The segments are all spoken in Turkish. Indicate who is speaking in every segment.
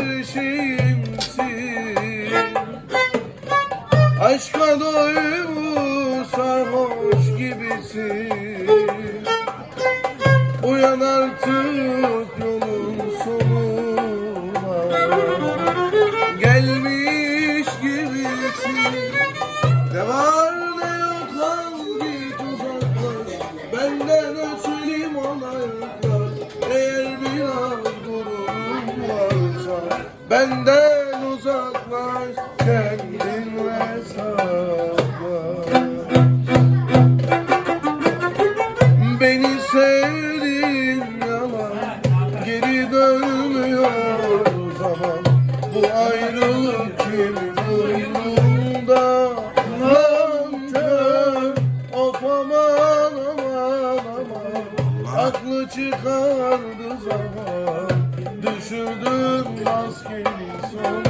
Speaker 1: dervişimsin Aşka sarhoş gibisin. Uyan artık sonuna. Gelmiş gibisin. Ne ne yok al git uzaklaş Benden ötürüm ona yaklaş Benden uzaklaş kendinle sakla Beni sevdin yalan Geri dönmüyor zaman. Bu ayrılık kimin umrunda Nankör Of aman aman aman. Aklı çıkardı zaman Yaz gelin son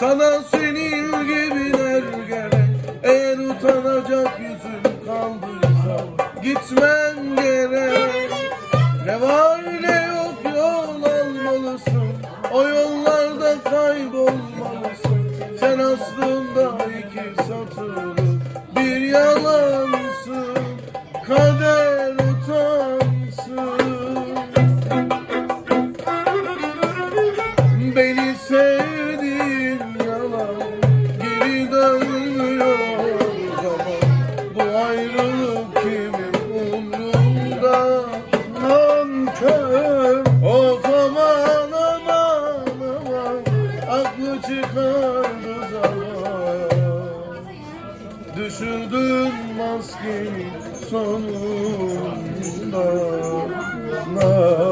Speaker 1: Sana senin gibiler gerek Eğer utanacak yüzün kaldıysa Gitmen gerek Ne var ne yok yol almalısın O yollarda kaybolmalısın. Sen aslında iki satırlık bir yalansın. Kader çıkardı zaman Düşürdün maskeni sonunda. Nankör